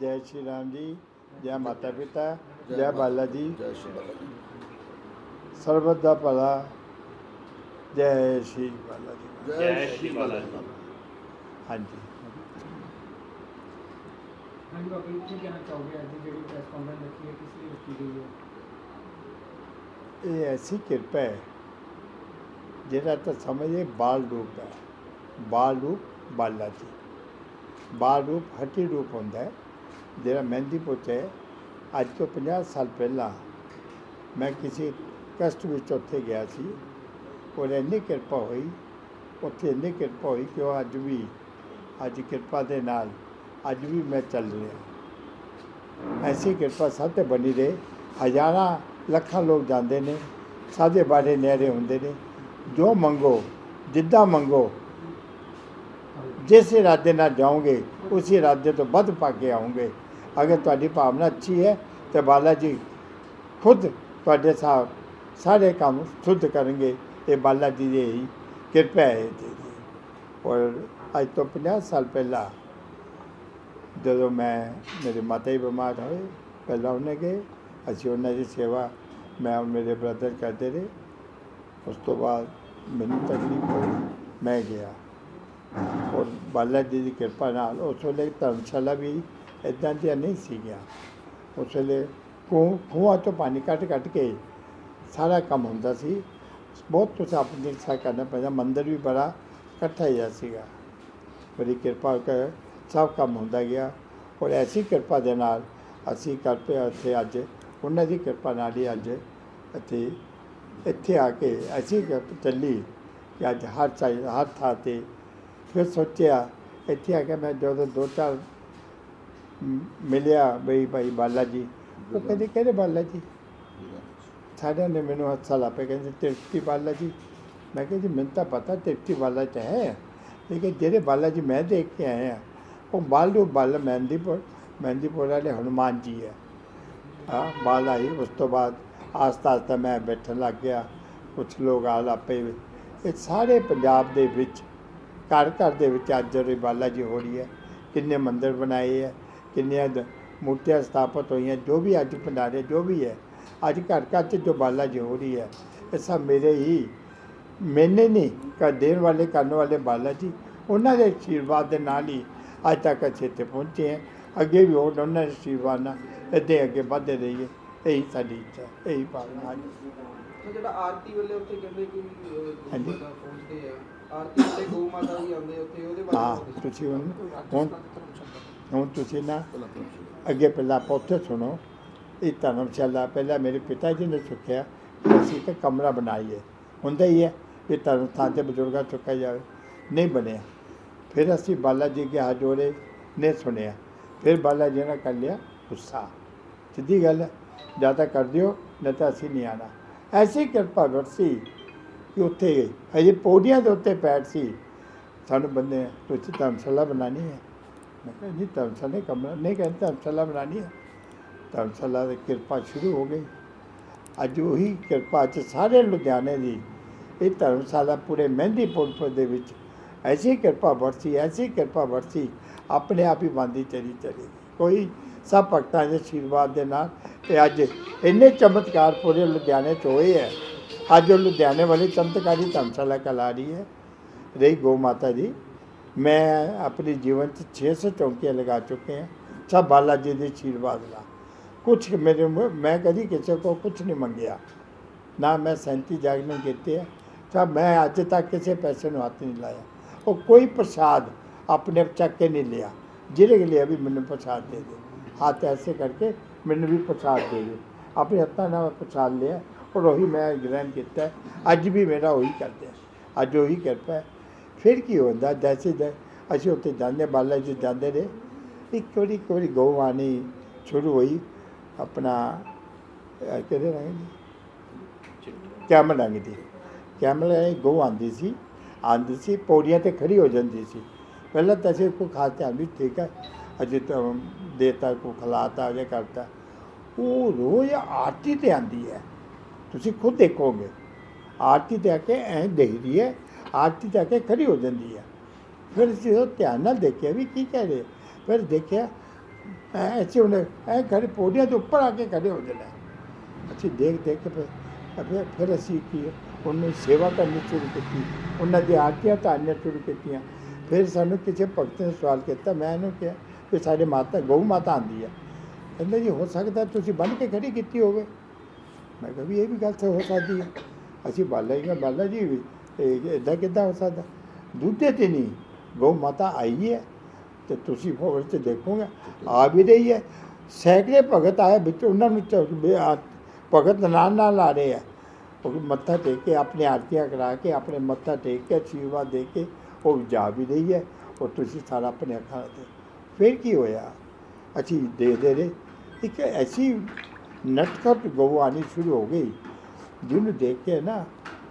ਜੈ ਸ਼੍ਰੀ ਰਾਮ ਜੀ ਜੈ ਮਾਤਾ ਪਿਤਾ ਜੈ ਬਾਲਾ ਜੀ। ਜੈ ਸ਼੍ਰੀ ਬਾਲਾ ਜੀ। ਸਰਬਤ ਦਾ ਭਲਾ ਜੈ ਸ਼੍ਰੀ ਬਾਲਾ ਜੀ। ਜੈ ਸ਼੍ਰੀ ਬਾਲਾ ਜੀ। ਹਾਂਜੀ। ਹਾਂਜੀ ਬਾਬਾ ਜੀ ਕੀ ਕਹਿਣਾ ਚਾਹੋਗੇ ਅੱਜ ਜਿਹੜੀ ਪ੍ਰੈਸ ਕਾਨਫਰੰਸ ਰੱਖੀ ਹੈ ਕਿਸ ਲਈ ਰੱਖੀ ਗਈ ਹੈ? ਇਹ ਐਸੀ ਕਿਰਪਾ ਹੈ ਜਿਹੜਾ ਤਾਂ ਸਮਝੇ ਬਾਲ ਰੂਪ ਹੈ। ਬਾਲ ਰੂਪ ਬਾਲਾ ਜੀ। ਬਾਲ ਰੂਪ ਹਟੀ ਰੂਪ ਹੁੰਦਾ ਹੈ। ਜਿਹੜਾ ਮਹਿੰਦੀ ਪੁੱਤ ਹੈ, ਅੱਜ ਤੋਂ 50 ਸਾਲ ਪਹਿਲਾਂ ਮੈਂ ਕਿਸੇ ਕਸ਼ਟ ਵਿੱਚ ਉੱਥੇ ਗਿਆ ਸੀ। ਔਰ ਇੰਨੀ ਕਿਰਪਾ ਹੋਈ, ਉੱਥੇ ਇੰਨੀ ਕਿਰਪਾ ਹੋਈ ਕਿ ਉਹ ਅੱਜ ਵੀ, ਅੱਜ ਕਿਰਪਾ ਦੇ ਨਾਲ ਅੱਜ ਵੀ ਮੈਂ ਚੱਲ ਰਿਹਾ। ਐਸੀ ਕਿਰਪਾ ਸਭ ਤੇ ਬਣੀ ਰਹੇ। ਹਜ਼ਾਰਾਂ ਲੱਖਾਂ ਲੋਕ ਜਾਂਦੇ ਨੇ, ਸਾਦੇ ਬਾਰੇ ਨਹਿਰੇ ਹੁੰਦੇ ਨੇ। ਜੋ ਮੰਗੋ, ਜਿੱਦਾਂ ਮੰਗੋ, ਜਿਸ ਇਰਾਦੇ ਨਾਲ ਜਾਓਗੇ, ਉਸੇ ਇਰਾਦੇ ਤੋਂ ਵੱਧ ਪਾ ਕੇ ਆਓਗੇ। ਅਗਰ ਤੁਹਾਡੀ ਭਾਵਨਾ ਅੱਛੀ ਹੈ ਤੇ ਬਾਲਾ ਜੀ ਖੁਦ ਤੁਹਾਡੇ ਸਾਹ ਸਾਰੇ ਕੰਮ ਸ਼ੁੱਧ ਕਰਨਗੇ, ਇਹ ਬਾਲਾ ਜੀ ਦੀ ਕਿਰਪਾ ਹੈ ਜੀ। ਔਰ ਅੱਜ ਤੋਂ 50 ਸਾਲ ਪਹਿਲਾਂ ਜਦੋਂ ਮੈਂ, ਮੇਰੇ ਮਾਤਾ ਹੀ ਬਿਮਾਰ ਹੋਏ, ਪਹਿਲਾਂ ਉਹਨੇ ਗਏ ਅਸੀਂ ਉਹਨਾਂ ਦੀ ਸੇਵਾ ਮੈਂ ਔਰ ਮੇਰੇ ਬ੍ਰਦਰ ਕਰਦੇ ਰਹੇ। ਉਸ ਤੋਂ ਬਾਅਦ ਮੈਨੂੰ ਤਕਲੀਫ ਹੋਈ, ਮੈਂ ਗਿਆ। ਔਰ ਬਾਲਾ ਜੀ ਦੀ ਕਿਰਪਾ ਨਾਲ ਉਸ ਵੇਲੇ ਧਰਮਸ਼ਾਲਾ ਵੀ ਇਦਾਂ ਦੀਆਂ ਨਹੀਂ ਸੀਗੀਆਂ। ਉਸ ਵੇਲੇ ਖੂਹ ਖੂਹਾਂ ਤੋਂ ਪਾਣੀ ਕੱਢ ਕੱਟ ਕੇ ਸਾਰਾ ਕੰਮ ਹੁੰਦਾ ਸੀ। ਬਹੁਤ ਕੁਛ ਆਪਣੀ ਸਾਹ ਕਰਨਾ ਪੈਂਦਾ। ਮੰਦਰ ਵੀ ਬੜਾ ਇਕੱਠਾ ਹੀ ਜਿਹਾ ਸੀਗਾ। ਬੜੀ ਕਿਰਪਾ ਕਰ ਸਭ ਕੰਮ ਹੁੰਦਾ ਗਿਆ। ਔਰ ਐਸੀ ਕਿਰਪਾ ਦੇ ਨਾਲ ਅਸੀਂ ਕਰ ਪਏ ਇੱਥੇ ਅੱਜ, ਉਹਨਾਂ ਦੀ ਕਿਰਪਾ ਨਾਲ ਹੀ ਅੱਜ ਇੱਥੇ ਇੱਥੇ ਆ ਕੇ ਅਸੀਂ ਚੱਲੀ ਕਿ ਅੱਜ ਹਰ ਚਾਹੀ ਹਰ ਥਾਂ ਤੇ ਫਿਰ ਸੋਚਿਆ, ਇੱਥੇ ਆ ਕੇ ਮੈਂ ਜਦੋਂ ਦੋ ਚਾਰ ਮਿਲਿਆ ਬਈ ਭਾਈ ਬਾਲਾ ਜੀ ਉਹ ਕਹਿੰਦੇ, ਕਿਹੜੇ ਬਾਲਾ ਜੀ ਸਾਰਿਆਂ ਨੇ ਮੈਨੂੰ ਹੱਥ ਲਾ ਪਏ ਕਹਿੰਦੇ ਤ੍ਰਿਪਤੀ ਬਾਲਾ ਜੀ ਮੈਂ ਕਿਹਾ, ਜੀ, ਮੈਨੂੰ ਤਾਂ ਪਤਾ ਤ੍ਰਿਪਤੀ ਬਾਲਾ ਚ ਹੈ। ਲੇਕਿਨ ਜਿਹੜੇ ਬਾਲਾ ਜੀ ਮੈਂ ਦੇਖ ਕੇ ਆਏ ਆ ਉਹ ਬਾਲੂ ਬਾਲ ਮਹਿੰਦੀਪੁਰ ਮਹਿੰਦੀਪੁਰ ਵਾਲੇ ਹਨੂਮਾਨ ਜੀ ਹੈ। ਹਾਂ ਬਾਲਾ ਹੀ ਉਸ ਤੋਂ ਬਾਅਦ ਆਸਤਾ ਆਸਤਾ ਮੈਂ ਬੈਠਣ ਲੱਗ ਗਿਆ। ਕੁਝ ਲੋਕ ਆ ਲਾਪੇ ਇਹ ਸਾਰੇ ਪੰਜਾਬ ਦੇ ਵਿੱਚ ਘਰ ਘਰ ਦੇ ਵਿੱਚ ਅੱਜ ਬਾਲਾ ਜੀ ਹੋ ਰਹੀ ਹੈ। ਕਿੰਨੇ ਮੰਦਿਰ ਬਣਾਏ ਹੈ। ਕਿੰਨੀਆਂ ਮੂਰਤੀਆਂ ਸਥਾਪਿਤ ਹੋਈਆਂ ਜੋ ਵੀ ਅੱਜ ਭੰਡਾਰੇ ਜੋ ਵੀ ਹੈ ਅੱਜ ਘਰ ਘਰ 'ਚ ਜੋ ਬਾਲਾ ਜੀ ਹੋ ਰਹੀ ਹੈ ਇਹ ਸਭ ਮੇਰੇ ਹੀ। ਮੈਨੇ ਨਹੀਂ ਕਰ ਦੇਣ ਵਾਲੇ ਕਰਨ ਵਾਲੇ ਬਾਲਾ ਜੀ। ਉਹਨਾਂ ਦੇ ਆਸ਼ੀਰਵਾਦ ਦੇ ਨਾਲ ਹੀ ਅੱਜ ਤੱਕ ਅਸੀਂ ਇੱਥੇ ਪਹੁੰਚੇ ਹਾਂ। ਅੱਗੇ ਵੀ ਹੋਰ ਉਹਨਾਂ ਦੇ ਆਸ਼ੀਰਵਾਦ ਨਾਲ ਇੱਦਾਂ ਅੱਗੇ ਵਧਦੇ ਰਹੀਏ। ਇਹੀ ਸਾਡੀ ਇੱਛਾ ਇਹੀ ਭਾਵਨਾ ਹੈ। ਤੇ ਜਿਹੜਾ ਆਰਤੀ ਵੇਲੇ ਉੱਥੇ ਕਹਿੰਦੇ ਕਿ ਹਾਂਜੀ। ਪਹੁੰਚਦੇ ਆ। ਆਰਤੀ ਵੇਲੇ ਗਊ ਮਾਤਾ ਜੀ ਆਉਂਦੇ ਉੱਥੇ ਉਹਦੇ ਬਾਰੇ ਹਾਂ। ਤੁਸੀਂ ਹੁਣ ਹੁਣ ਤੁਸੀਂ ਨਾ ਅੱਗੇ ਪਹਿਲਾਂ ਆਪਾਂ ਉੱਥੇ ਸੁਣੋ, ਇਹ ਧਰਮਸ਼ਾਲਾ ਪਹਿਲਾਂ ਮੇਰੇ ਪਿਤਾ ਜੀ ਨੇ ਸੁਖਿਆ ਕਿ ਅਸੀਂ ਇੱਕ ਕਮਰਾ ਬਣਾਈਏ। ਹੁੰਦਾ ਹੀ ਹੈ ਕਿ ਧਰਮ ਸਥਾਨ ਤੇ ਬਜ਼ੁਰਗਾਂ ਚੁੱਕਿਆ ਜਾਵੇ, ਨਹੀਂ ਬਣਿਆ। ਫਿਰ ਅਸੀਂ ਬਾਲਾ ਜੀ ਕੇ ਹੱਥ ਜੋੜੇ ਨੇ ਸੁਣਿਆ। ਫਿਰ ਬਾਲਾ ਜੀ ਨੇ ਕਰ ਲਿਆ ਗੁੱਸਾ। ਸਿੱਧੀ ਗੱਲ ਹੈ, ਜਾਂ ਤਾਂ ਕਰ ਦਿਓ, ਨਹੀਂ ਤਾਂ ਅਸੀਂ ਨਹੀਂ ਆਣਾ ਐਸੀ ਕਿਰਪਾ ਵਰਸੀ ਕਿ ਉੱਥੇ, ਹਜੇ ਪੌੜੀਆਂ ਦੇ ਉੱਤੇ ਪੈਰ ਸੀ। ਸਾਨੂੰ ਬੰਦੇ ਤੁਸੀਂ ਧਰਮਸ਼ਾਲਾ ਬਣਾਉਣੀ ਹੈ। ਮੈਂ ਕਿਹਾ ਜੀ ਧਰਮਸ਼ਾਲਾ ਨਹੀਂ ਕਮਰਾ। ਨਹੀਂ ਕਹਿੰਦੇ ਧਰਮਸ਼ਾਲਾ ਬਣਾਉਣੀ ਹੈ ਧਰਮਸ਼ਾਲਾ ਦੀ ਕਿਰਪਾ ਸ਼ੁਰੂ ਹੋ ਗਈ। ਅੱਜ ਉਹੀ ਕਿਰਪਾ ਚ ਸਾਰੇ ਲੁਧਿਆਣੇ ਦੀ ਇਹ ਧਰਮਸ਼ਾਲਾ ਪੂਰੇ ਮਹਿੰਦੀਪੁਰ ਦੇ ਵਿੱਚ ਐਸੀ ਕਿਰਪਾ ਵਰਤੀ, ਐਸੀ ਕਿਰਪਾ ਵਰਸੀ ਆਪਣੇ ਆਪ ਹੀ ਬੰਦੀ ਚਲੀ ਚਲੀ ਕੋਈ ਸਭ ਭਗਤਾਂ ਦੇ ਆਸ਼ੀਰਵਾਦ ਦੇ ਨਾਲ ਤੇ ਅੱਜ ਇੰਨੇ ਚਮਤਕਾਰ ਪੂਰੇ ਲੁਧਿਆਣੇ ਚ ਹੋਏ ਹੈ ਅੱਜ ਉਹ ਲੁਧਿਆਣੇ ਵਾਲੀ ਚਮਤਕਾਰੀ ਧਰਮਸ਼ਾਲਾ ਕਲਾ ਰਹੀ ਹੈ। ਰਹੀ ਗੋ ਮਾਤਾ ਜੀ ਮੈਂ ਆਪਣੇ ਜੀਵਨ 'ਚ 600 ਚੌਂਕੀਆਂ ਲਗਾ ਚੁੱਕੇ ਹਾਂ। ਸਭ ਬਾਲਾ ਜੀ ਦੇ ਆਸ਼ੀਰਵਾਦ ਨਾਲ। ਕੁਛ ਮੇਰੇ ਮੈਂ ਕਦੀ ਕਿਸੇ ਕੋ ਕੁਛ ਨਹੀਂ ਮੰਗਿਆ। ਨਾ ਮੈਂ ਸੈਂਤੀ ਜਾਗਣ ਕੀਤੇ ਆ। ਸਭ ਮੈਂ ਅੱਜ ਤੱਕ ਕਿਸੇ ਪੈਸੇ ਨੂੰ ਹੱਥ ਨਹੀਂ ਲਾਇਆ। ਉਹ ਕੋਈ ਪ੍ਰਸਾਦ ਆਪਣੇ ਆਪ ਚੱਕ ਕੇ ਨਹੀਂ ਲਿਆ। ਜਿਹੜੇ ਲਿਆ ਵੀ ਮੈਨੂੰ ਪ੍ਰਸਾਦ ਦੇ ਦੇ। ਹੱਥ ਐਸੇ ਕਰਕੇ ਮੈਨੂੰ ਵੀ ਪ੍ਰਸਾਦ ਦੇ ਦੇ। ਆਪਣੇ ਹੱਥਾਂ ਨਾਲ ਪ੍ਰਸਾਦ ਲਿਆ। ਔਰ ਉਹੀ ਮੈਂ ਗ੍ਰਹਿਣ ਕੀਤਾ। ਅੱਜ ਵੀ ਮੇਰਾ ਉਹੀ ਕਰਦੇ। ਅੱਜ ਉਹੀ ਕਿਰਪਾ ਹੈ। ਫਿਰ ਕੀ ਹੁੰਦਾ? ਜੈਸੇ ਜੈ ਅਸੀਂ ਉੱਥੇ ਜਾਂਦੇ ਬਾਲਾ ਜੀ ਜਾਂਦੇ ਰਹੇ। ਇੱਕ ਵਾਰੀ ਇੱਕ ਵਾਰੀ ਗਊ ਆਣੀ ਸ਼ੁਰੂ ਹੋਈ, ਆਪਣਾ ਕਿਹਦੇ ਰੰਗ ਦੀ ਕੈਮਲ ਰੰਗ ਦੀ ਕੈਮਲ ਗਊ ਆਂਦੀ ਸੀ ਆਂਦੀ ਸੀ, ਪੌੜੀਆਂ ਤੇ ਖੜੀ ਹੋ ਜਾਂਦੀ ਸੀ। ਪਹਿਲਾਂ ਤਾਂ ਅਸੀਂ ਕੋਈ ਖਾਸ ਧਿਆਨ ਵੀ ਠੀਕ ਹੈ, ਅਜੇ ਤਾਂ ਦੇਤਾ ਕੋ ਖਲਾਤਾ ਜੇ ਕਰਤਾ। ਉਹ ਰੋਜ਼ ਆਰਤੀ ਤੇ ਆਂਦੀ ਹੈ। ਤੁਸੀਂ ਖੁਦ ਦੇਖੋਗੇ। ਆਰਤੀ ਤੇ ਆ ਕੇ ਐਂ ਦੇਖਦੀ ਹੈ ਆਰਤੀ ਜਾ ਕੇ ਖੜੀ ਹੋ ਜਾਂਦੀ ਹੈ ਫਿਰ ਅਸੀਂ ਉਹ ਧਿਆਨ ਨਾਲ ਦੇਖਿਆ ਵੀ ਕੀ ਕਹਿ ਰਹੇ। ਫਿਰ ਦੇਖਿਆ, ਐ ਐਸੇ ਉਹਨੇ ਐ ਘਰੇ ਪੌੜੀਆਂ ਦੇ ਉੱਪਰ ਆ ਕੇ ਖੜੇ ਹੋ ਜਾਣਾ ਅਸੀਂ ਦੇਖ ਦੇਖ ਕੇ ਫਿਰ ਫਿਰ ਅਸੀਂ ਕੀ ਉਹਨੂੰ ਸੇਵਾ ਕਰਨੀ ਸ਼ੁਰੂ ਕੀਤੀ। ਉਹਨਾਂ ਦੀ ਆਰਤੀਆਂ ਤਾਰਨੀਆਂ ਸ਼ੁਰੂ ਕੀਤੀਆਂ। ਫਿਰ ਸਾਨੂੰ ਕਿਸੇ ਭਗਤ ਨੇ ਸਵਾਲ ਕੀਤਾ, ਮੈਂ ਇਹਨੂੰ ਕਿਹਾ ਕਿ ਸਾਡੇ ਮਾਤਾ, ਗਊ ਮਾਤਾ ਆਂਦੀ ਆ। ਕਹਿੰਦਾ ਜੀ, ਹੋ ਸਕਦਾ ਤੁਸੀਂ ਬੰਨ ਕੇ ਖੜੀ ਕੀਤੀ ਹੋਵੇ। ਮੈਂ ਕਿਹਾ ਵੀ ਇਹ ਵੀ ਗੱਲ ਤਾਂ ਹੋ ਸਕਦੀ ਹੈ ਅਸੀਂ ਬਾਲਾ ਜੀ ਕਿਹਾ ਬਾਲਾ ਜੀ ਵੀ ਇਹ ਇਦਾਂ ਕਿੱਦਾਂ ਹੋ ਸਕਦਾ? ਦੂਜੇ ਤੇ ਨਹੀਂ ਗਊ ਮਾਤਾ ਆਈ ਹੈ ਤੇ ਤੁਸੀਂ ਫੋਰ ਤੇ ਦੇਖੋਗੇ ਆ ਵੀ ਰਹੀ ਹੈ। ਸੈਂਕੜੇ ਭਗਤ ਆਏ ਵਿੱਚ, ਉਹਨਾਂ ਨੂੰ ਭਗਤ ਨਾਲ ਨਾਲ ਆ ਰਹੇ ਆ। ਉਹ ਮੱਥਾ ਟੇਕ ਕੇ ਆਪਣੇ ਆਰਤੀਆਂ ਕਰਾ ਕੇ, ਆਪਣੇ ਮੱਥਾ ਟੇਕ ਕੇ, ਆਸ਼ੀਰਵਾਦ ਦੇ ਕੇ, ਉਹ ਜਾ ਵੀ ਰਹੀ ਹੈ, ਉਹ ਤੁਸੀਂ ਸਾਰਾ ਆਪਣੇ ਅੱਖਾਂ ਤੇ ਫਿਰ ਕੀ ਹੋਇਆ? ਅਸੀਂ ਦੇਖਦੇ ਰਹੇ। ਇੱਕ ਐਸੀ ਨਟਖਟ ਗਊ ਆਉਣੀ ਸ਼ੁਰੂ ਹੋ ਗਈ, ਜਿਹਨੂੰ ਦੇਖ ਕੇ ਨਾ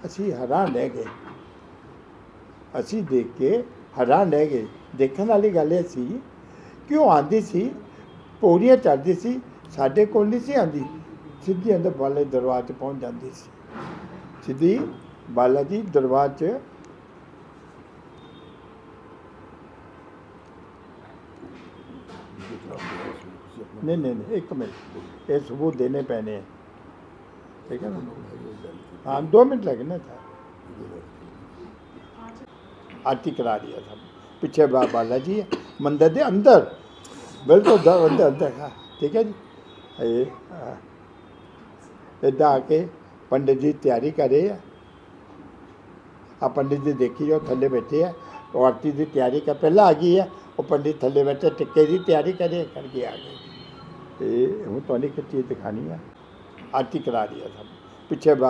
ਅਸੀਂ ਹੈਰਾਨ ਰਹਿ ਗਏ। ਅਸੀਂ ਦੇਖ ਕੇ ਹੈਰਾਨ ਰਹਿ ਗਏ। ਦੇਖਣ ਵਾਲੀ ਗੱਲ ਇਹ ਸੀ ਕਿ ਉਹ ਆਂਦੀ ਸੀ? ਪੌੜੀਆਂ ਚੜ੍ਹਦੀ ਸੀ, ਸਾਡੇ ਕੋਲ ਨਹੀਂ ਸੀ ਆਂਦੀ। ਸਿੱਧੀ ਅੰਦਰ ਬਾਲੇ ਦਰਬਾਰ 'ਚ ਪਹੁੰਚ ਜਾਂਦੀ ਸੀ। ਸਿੱਧੀ ਬਾਲਾ ਜੀ ਦਰਬਾਰ 'ਚ ਨਹੀਂ ਨਹੀਂ ਇੱਕ ਮਿੰਟ। ਇਹ ਸਬੂਤ ਦੇਣੇ ਪੈਣੇ ਹੈ ਠੀਕ ਹੈ ਨਾ ਹਾਂ ਦੋ ਮਿੰਟ ਲੱਗਣੇ था आरती करा दिया था पीछे बा बाला जी है मंदिर के अंदर बिल्कुल द- अंदर अंदर हाँ ठीक है जी ये हाँ। इधर आके पंडित जी तैयारी कर रहे हैं आ पंडित जी देखी जो थल्ले बैठे है और आरती की तैयारी कर पहला आ गई है और पंडित थल्ले बैठे टिक्के की तैयारी करे करके आ गए ਤੇ ਹੁਣ ਤੁਹਾਨੂੰ ਇੱਕ ਚੀਜ਼ ਦਿਖਾਣੀ ਹੈ ਆਰਤੀ ਕਰਾ ਦਿਆ ਸਭ। ਪਿੱਛੇ ਬਾ